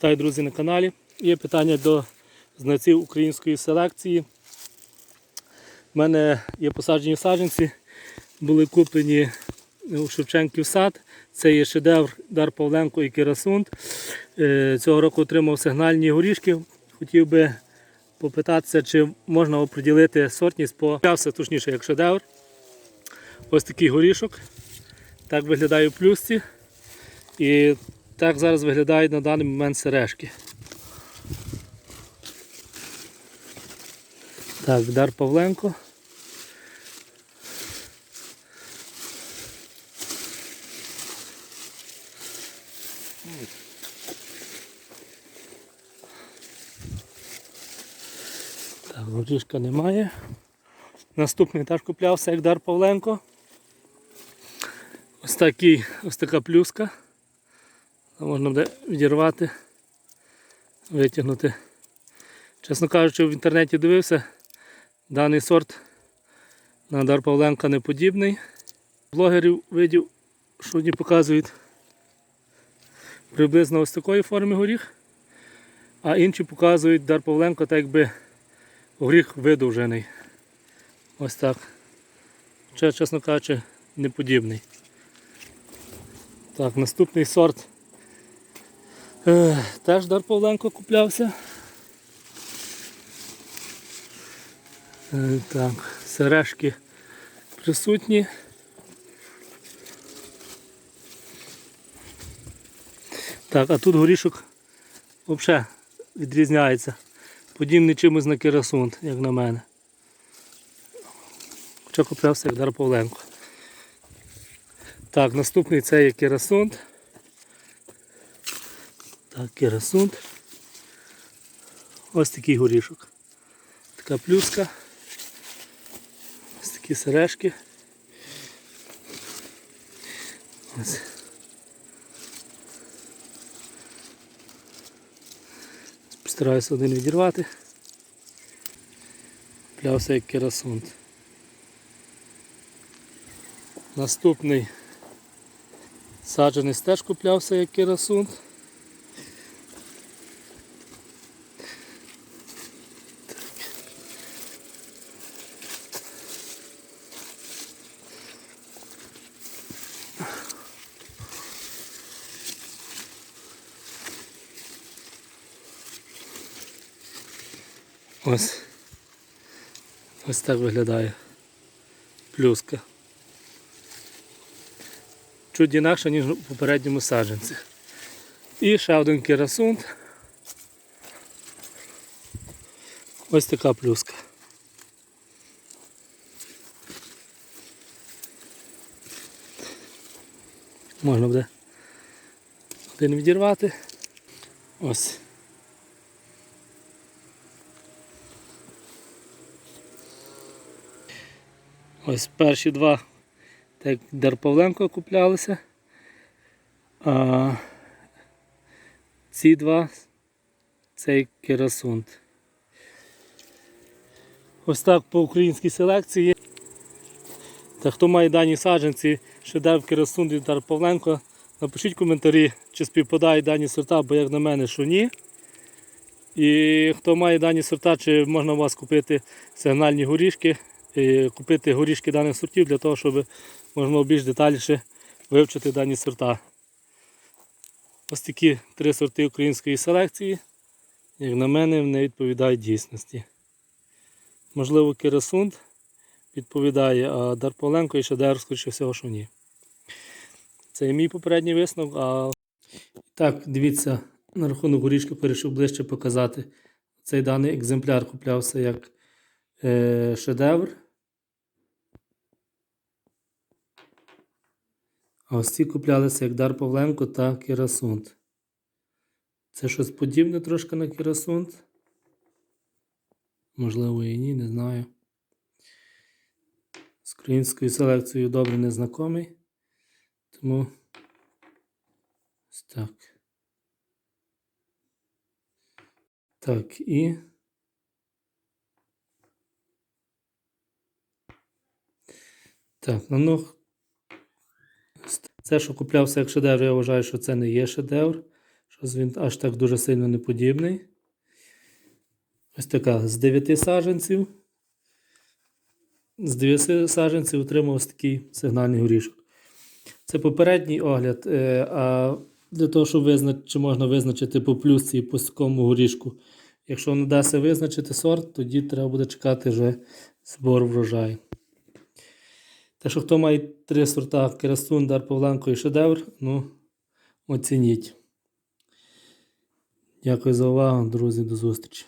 Вітаю, друзі, на каналі. Є питання до знавців української селекції. У мене є посаджені саджанці, були куплені у Шевченків сад. Це є шедевр Дар Павленко і Кірасунд. Е, Цього року отримав сигнальні горішки. Хотів би попитатися, чи можна оприділити сортність по П'явся, точніше, як шедевр. Ось такий горішок. Так виглядає в плюсці. І так зараз виглядають на даний момент сережки. Так, Дар Павленко. Так, горішка немає. Наступний теж куплявся як Дар Павленко. Ось такий, ось така плюска. Можна буде відірвати, витягнути. Чесно кажучи, в інтернеті дивився, даний сорт на Дар Павленка не подібний. Блогерів видів, що вони показують приблизно ось такої форми горіх, а інші показують Дар Павленко так якби горіх видовжений. Ось так. Хоча, чесно кажучи, не подібний. Так, наступний сорт. Е, теж Дар Павленко куплявся. Е, так, сережки присутні. Так, а тут горішок взагалі відрізняється. Подібний чимось на керасунт, як на мене. Хоча куплявся як Дар Павленко. Так, наступний це є керасунт. Так, керасунт. Ось такий горішок. Така плюска. Ось такі сережки. Ось. Постараюся один відірвати. Плявся як керасунт. Наступний саджаний теж куплявся як керасунт. Ось. Ось так виглядає плюска. Чуть інакше, ніж у попередньому саджанці. І ще один керасунт. Ось така плюска. Можна буде один відірвати. Ось. Ось перші два, так Дар Павленко куплялися. А ці два цей керасунт. Ось так по українській селекції. Та хто має дані саджанці, шедевр керасунт від Дар Павленко, напишіть коментарі, чи співпадають дані сорта, бо як на мене, що ні. І хто має дані сорта, чи можна у вас купити сигнальні горішки, купити горішки даних сортів для того, щоб можна було більш детальніше вивчити дані сорта. Ось такі три сорти української селекції, як на мене, вони відповідають дійсності. Можливо, Кирасунд відповідає, а Дарполенко і Шедер, скоріше всього, що ні. Це і мій попередній висновок. А... Так, дивіться, на рахунок горішки вирішив ближче показати. Цей даний екземпляр куплявся як е, шедевр. А ось ці куплялися як Дар Павленко та Кірасунд. Це щось подібне трошки на Кірасунд. Можливо і ні, не знаю. З українською селекцією добре не знайомий. Тому ось так. Так, і. Так, ну, ну це, що куплявся як шедевр, я вважаю, що це не є шедевр. Щось він аж так дуже сильно не подібний. Ось така з 9 саджанців. З 9 саджанців отримав такий сигнальний горішок. Це попередній огляд. е, А для того, щоб визначити, чи можна визначити по плюсці і по такому горішку. Якщо не дасть визначити сорт, тоді треба буде чекати вже збор врожаю. Так що хто має три сорта Керастун, Дар Павленко і Шедевр, ну оцініть. Дякую за увагу, друзі, до зустрічі.